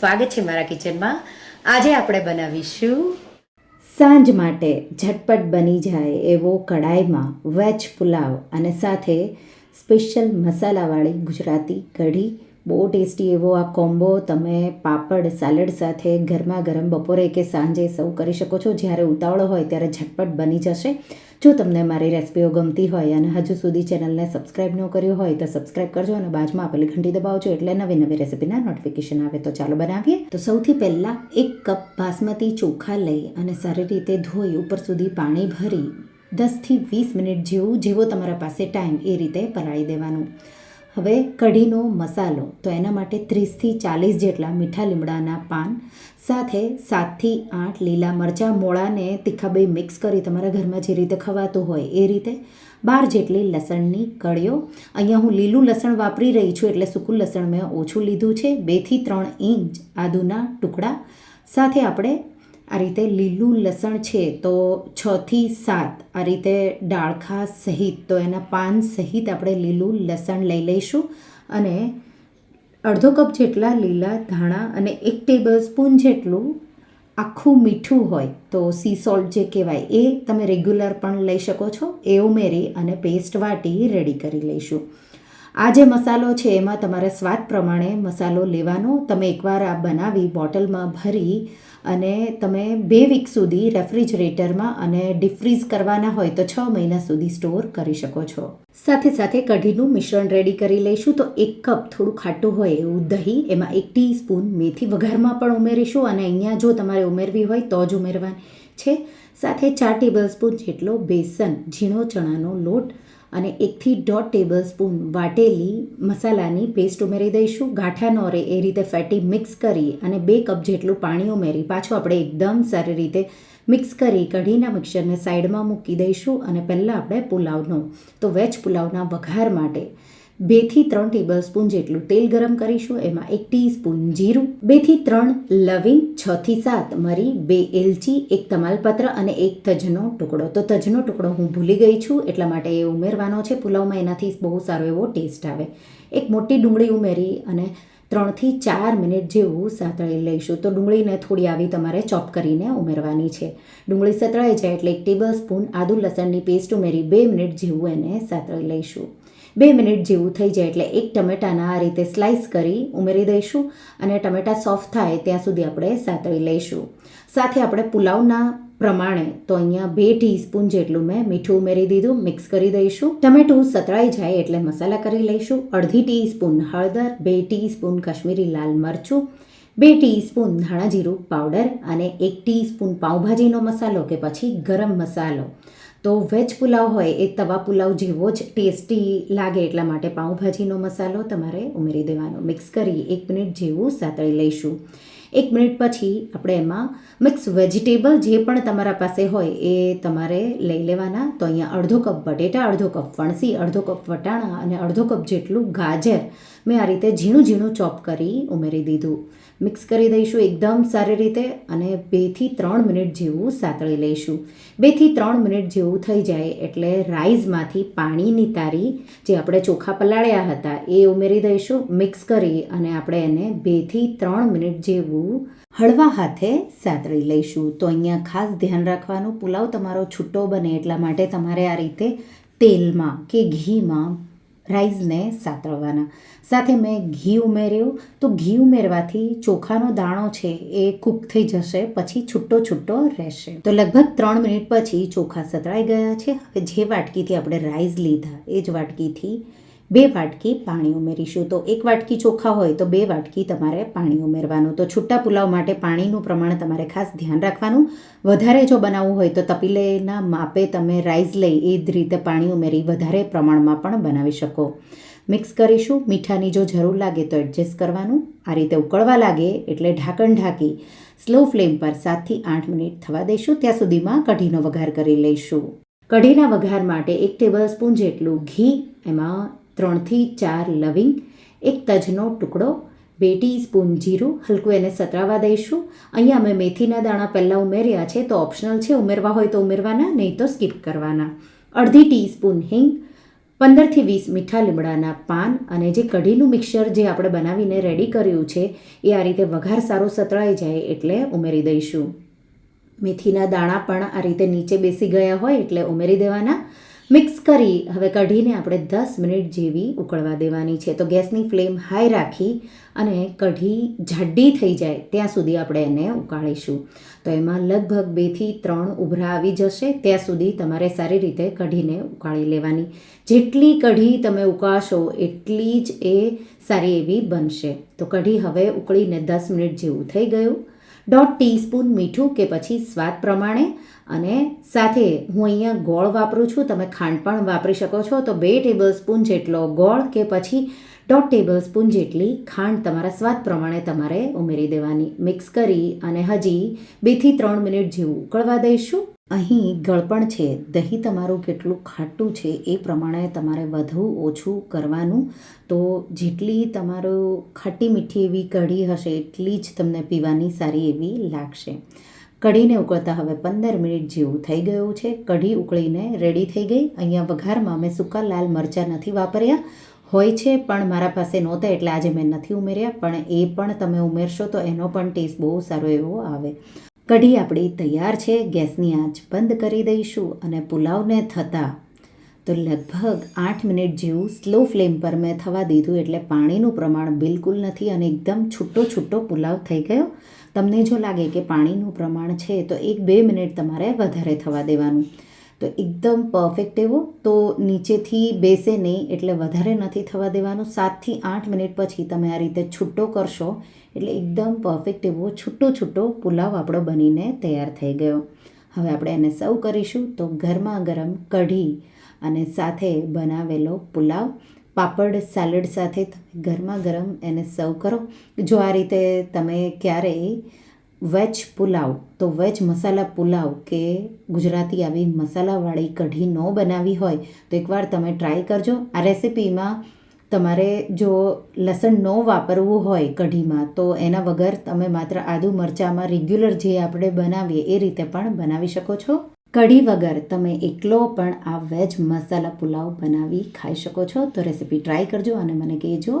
સ્વાગત છે મારા કિચનમાં. આજે આપણે બનાવીશું સાંજ માટે ઝટપટ બની જાય એવો કઢાઈમાં વેજ પુલાવ અને સાથે સ્પેશિયલ મસાલાવાળી ગુજરાતી કઢી બહુ ટેસ્ટી એવો આ કોમ્બો તમે પાપડ સાલડ સાથે ગરમા ગરમ બપોરે કે સાંજે સર્વ કરી શકો છો. જ્યારે ઉતાવળો હોય ત્યારે ઝટપટ બની જશે. જો તમને મારી રેસિપીઓ ગમતી હોય અને હજુ સુધી ચેનલને સબસ્ક્રાઈબ ન કર્યું હોય તો સબસ્ક્રાઈબ કરજો અને બાજુમાં આપેલી ઘંટી દબાવજો એટલે નવી નવી રેસિપીના નોટિફિકેશન આવે. તો ચાલો બનાવીએ. તો સૌથી પહેલાં એક કપ બાસમતી ચોખા લઈ અને સારી રીતે ધોઈ ઉપર સુધી પાણી ભરી દસથી વીસ મિનિટ જેવું, જેવો તમારા પાસે ટાઈમ એ રીતે પલાળી દેવાનું. હવે કઢીનો મસાલો, તો એના માટે ત્રીસથી ચાલીસ જેટલા મીઠા લીમડાના પાન, સાથે સાતથી આઠ લીલા મરચાં, મોળાને તીખા બે મિક્સ કરી તમારા ઘરમાં જે રીતે ખવાતું હોય એ રીતે, બાર જેટલી લસણની કળીઓ. અહીંયા હું લીલું લસણ વાપરી રહી છું એટલે સૂકું લસણ મેં ઓછું લીધું છે, બેથી ત્રણ ઇંચ આદુના ટુકડા. સાથે આપણે આ રીતે લીલું લસણ છે તો છથી સાત. આ રીતે ડાળખા સહિત, તો એના પાન સહિત આપણે લીલું લસણ લઈ લઈશું અને અડધો કપ જેટલા લીલા ધાણા અને એક ટેબલ સ્પૂન જેટલું આખું મીઠું હોય, તો સી સોલ્ટ જે કહેવાય એ તમે રેગ્યુલર પણ લઈ શકો છો. એ ઉમેરી અને પેસ્ટ વાટી રેડી કરી લઈશું. આ જે મસાલો છે, એમાં તમારે સ્વાદ પ્રમાણે મસાલો લેવાનો. તમે એકવાર આ બનાવી બોટલમાં ભરી અને તમે બે વીક સુધી રેફ્રિજરેટરમાં અને ડીફ્રીઝ કરવાના હોય તો છ મહિના સુધી સ્ટોર કરી શકો છો. સાથે સાથે કઢીનું મિશ્રણ રેડી કરી લઈશું. તો એક કપ થોડું ખાટું હોય એવું દહીં, એમાં એક ટીસ્પૂન મેથી વઘારમાં પણ ઉમેરીશું અને અહીંયા જો તમારે ઉમેરવી હોય તો જ ઉમેરવાની છે. સાથે ચાર ટેબલ સ્પૂન જેટલો બેસન, ઝીણો ચણાનો લોટ અને એકથી દોઢ ટેબલ સ્પૂન વાટેલી મસાલાની પેસ્ટ ઉમેરી દઈશું. ગાંઠા ન રહે એ રીતે ફેટી મિક્સ કરી અને બે કપ જેટલું પાણી ઉમેરી પાછું આપણે એકદમ સારી રીતે મિક્સ કરી કઢીના મિક્સરને સાઈડમાં મૂકી દઈશું અને પહેલાં આપણે પુલાવનો, તો વેજ પુલાવના વઘાર માટે બેથી ત્રણ ટેબલ સ્પૂન જેટલું તેલ ગરમ કરીશું, એમાં એક ટીસ્પૂન જીરું, બેથી ત્રણ લવિંગ, છથી સાત મરી, બે એલચી, એક તમાલપત્ર અને એક તજનો ટુકડો. તો તજનો ટુકડો હું ભૂલી ગઈ છું, એટલા માટે એ ઉમેરવાનો છે. પુલાવમાં એનાથી બહુ સારો એવો ટેસ્ટ આવે. એક મોટી ડુંગળી ઉમેરી અને ત્રણથી ચાર મિનિટ જેવું સાતળી લઈશું. તો ડુંગળીને થોડી આવી તમારે ચોપ કરીને ઉમેરવાની છે. ડુંગળી સતળાઈ જાય એટલે એક ટેબલ સ્પૂન આદુ લસણની પેસ્ટ ઉમેરી બે મિનિટ જેવું એને સાતળી લઈશું. બે મિનિટ જેવું થઈ જાય એટલે એક ટમેટાના આ રીતે સ્લાઇસ કરી ઉમેરી દઈશું અને ટમેટા સોફ્ટ થાય ત્યાં સુધી આપણે સાતળી લઈશું. સાથે આપણે પુલાવના પ્રમાણે તો અહીંયા બે ટીસ્પૂન જેટલું મેં મીઠું ઉમેરી દીધું, મિક્સ કરી દઈશું. ટમેટું સતળાઈ જાય એટલે મસાલા કરી લઈશું. અડધી ટીસ્પૂન હળદર, બે ટીસ્પૂન કાશ્મીરી લાલ મરચું, બે ટીસ્પૂન ધાણા જીરું પાવડર અને એક ટીસ્પૂન પાઉંભાજીનો મસાલો કે પછી ગરમ મસાલો. તો વેજ પુલાવ હોય, એ તવા પુલાવ જેવો જ ટેસ્ટી લાગે એટલા માટે પાઉંભાજીનો મસાલો તમારે ઉમેરી દેવાનો. મિક્સ કરી એક મિનિટ જેવું સાતળી લઈશું. એક મિનિટ પછી આપણે એમાં મિક્સ વેજીટેબલ જે પણ તમારા પાસે હોય એ તમારે લઈ લેવાના. તો અહીંયા અડધો કપ બટેટા, અડધો કપ ફણસી, અડધો કપ વટાણા અને અડધો કપ જેટલું ગાજર મેં આ રીતે ઝીણું ઝીણું ચોપ કરી ઉમેરી દીધું. મિક્સ કરી દઈશું એકદમ સારી રીતે અને બેથી ત્રણ મિનિટ જેવું સાતળી લઈશું. બેથી ત્રણ મિનિટ જેવું થઈ જાય એટલે રાઈસમાંથી પાણીની તારી જે આપણે ચોખા પલાળ્યા હતા એ ઉમેરી દઈશું. મિક્સ કરી અને આપણે એને બેથી ત્રણ મિનિટ જેવું હળવા હાથે સાતળી લઈશું. તો અહીંયા ખાસ ધ્યાન રાખવાનું, પુલાવ તમારો છૂટો બને એટલા માટે તમારે આ રીતે તેલમાં કે ઘીમાં રાઈસને સાતળવાના સાથે મેં ઘી ઉમેર્યું. તો ઘી ઉમેરવાથી ચોખાનો દાણો છે એ કૂક થઈ જશે, પછી છૂટો છૂટો રહેશે. તો લગભગ ત્રણ મિનિટ પછી ચોખા સતળાઈ ગયા છે. હવે જે વાટકીથી આપણે રાઈસ લીધા, એ જ વાટકીથી બે વાટકી પાણી ઉમેરીશું. તો એક વાટકી ચોખા હોય તો બે વાટકી તમારે પાણી ઉમેરવાનું. તો છૂટા પુલાવ માટે પાણીનું પ્રમાણ તમારે ખાસ ધ્યાન રાખવાનું. વધારે જો બનાવવું હોય તો તપીલેના માપે તમે રાઈસ લઈ એ જ રીતે પાણી ઉમેરી વધારે પ્રમાણમાં પણ બનાવી શકો. મિક્સ કરીશું. મીઠાની જો જરૂર લાગે તો એડજસ્ટ કરવાનું. આ રીતે ઉકળવા લાગે એટલે ઢાંકણ ઢાંકી સ્લો ફ્લેમ પર સાતથી આઠ મિનિટ થવા દઈશું. ત્યાં સુધીમાં કઢીનો વઘાર કરી લઈશું. કઢીના વઘાર માટે એક ટેબલ સ્પૂન જેટલું ઘી, એમાં ત્રણથી ચાર લવિંગ, એક તજનો ટુકડો, બે ટીસ્પૂન જીરું, હલકું એને સતરાવા દઈશું. અહીંયા અમે મેથીના દાણા પહેલાં ઉમેર્યા છે, તો ઓપ્શનલ છે, ઉમેરવા હોય તો ઉમેરવાના, નહીં તો સ્કીપ કરવાના. અડધી ટીસ્પૂન હિંગ, પંદરથી વીસ મીઠા લીમડાના પાન અને જે કઢીનું મિક્સર જે આપણે બનાવીને રેડી કર્યું છે, એ આ રીતે વઘાર સારો સતળાઈ જાય એટલે ઉમેરી દઈશું. મેથીના દાણા પણ આ રીતે નીચે બેસી ગયા હોય એટલે ઉમેરી દેવાના. મિક્સ કરી હવે કઢીને આપણે દસ મિનિટ જેવી ઉકળવા દેવાની છે. તો ગેસની ફ્લેમ હાઈ રાખી અને કઢી જાડી થઈ જાય ત્યાં સુધી આપણે એને ઉકાળીશું. તો એમાં લગભગ બેથી ત્રણ ઉભરા આવી જશે. ત્યાં સુધી તમારે સારી રીતે કઢીને ઉકાળી લેવાની. જેટલી કઢી તમે ઉકાળશો એટલી જ એ સારી એવી બનશે. તો કઢી હવે ઉકળીને દસ મિનિટ જેવું થઈ ગયું. દોઢ ટીસ્પૂન મીઠું કે પછી સ્વાદ પ્રમાણે અને સાથે હું અહીંયા ગોળ વાપરું છું. તમે ખાંડ પણ વાપરી શકો છો. તો બે ટેબલ સ્પૂન જેટલો ગોળ કે પછી દોઢ ટેબલ સ્પૂન જેટલી ખાંડ તમારા સ્વાદ પ્રમાણે તમારે ઉમેરી દેવાની. મિક્સ કરી અને હજી બેથી ત્રણ મિનિટ જેવું ઉકળવા દઈશું. અહીં ગળપણ છે. દહીં તમારું કેટલું ખાટું છે એ પ્રમાણે તમારે વધુ ઓછું કરવાનું. તો જેટલી તમારું ખાટી મીઠી એવી કઢી હશે એટલી જ તમને પીવાની સારી એવી લાગશે. કઢીને ઉકળતા હવે પંદર મિનિટ જેવું થઈ ગયું છે. કઢી ઉકળીને રેડી થઈ ગઈ. અહીંયા વઘારમાં મેં સૂકા લાલ મરચાં નથી વાપર્યા. હોય છે પણ મારા પાસે નહોતા એટલે આજે મેં નથી ઉમેર્યા. પણ એ પણ તમે ઉમેરશો તો એનો પણ ટેસ્ટ બહુ સારો એવો આવે. કઢી આપણી તૈયાર છે, ગેસની આંચ બંધ કરી દઈશું અને પુલાવને થતાં તો લગભગ આઠ મિનિટ જેવું સ્લો ફ્લેમ પર મેં થવા દીધું એટલે પાણીનું પ્રમાણ બિલકુલ નથી અને એકદમ છૂટો છૂટો પુલાવ થઈ ગયો. તમને જો લાગે કે પાણીનું પ્રમાણ છે તો એક બે મિનિટ તમારે વધારે થવા દેવાનું. તો એકદમ પરફેક્ટ એવો. તો નીચેથી બેસે નહીં એટલે વધારે નથી થવા દેવાનું. સાતથી આઠ મિનિટ પછી તમે આ રીતે છૂટો કરશો એટલે એકદમ પરફેક્ટ એવો છૂટો છૂટો પુલાવ આપણો બનીને તૈયાર થઈ ગયો. હવે આપણે એને સર્વ કરીશું તો ગરમા ગરમ કઢી અને સાથે બનાવેલો પુલાવ. પાપડ સેલડ સાથે ગરમા ગરમ એને સર્વ કરો. જો આ રીતે તમે ક્યારેય વેજ પુલાવ, તો વેજ મસાલા પુલાવ કે ગુજરાતી આવી મસાલાવાળી કઢી ન બનાવી હોય તો એકવાર તમે ટ્રાય કરજો. આ રેસિપીમાં તમારે જો લસણ ન વાપરવું હોય કઢીમાં, તો એના વગર તમે માત્ર આદુ મરચાંમાં રેગ્યુલર જે આપણે બનાવીએ, એ રીતે પણ બનાવી શકો છો. કઢી વગર તમે એકલો પણ આ વેજ મસાલા પુલાવ બનાવી ખાઈ શકો છો. તો રેસીપી ટ્રાય કરજો અને મને કહેજો.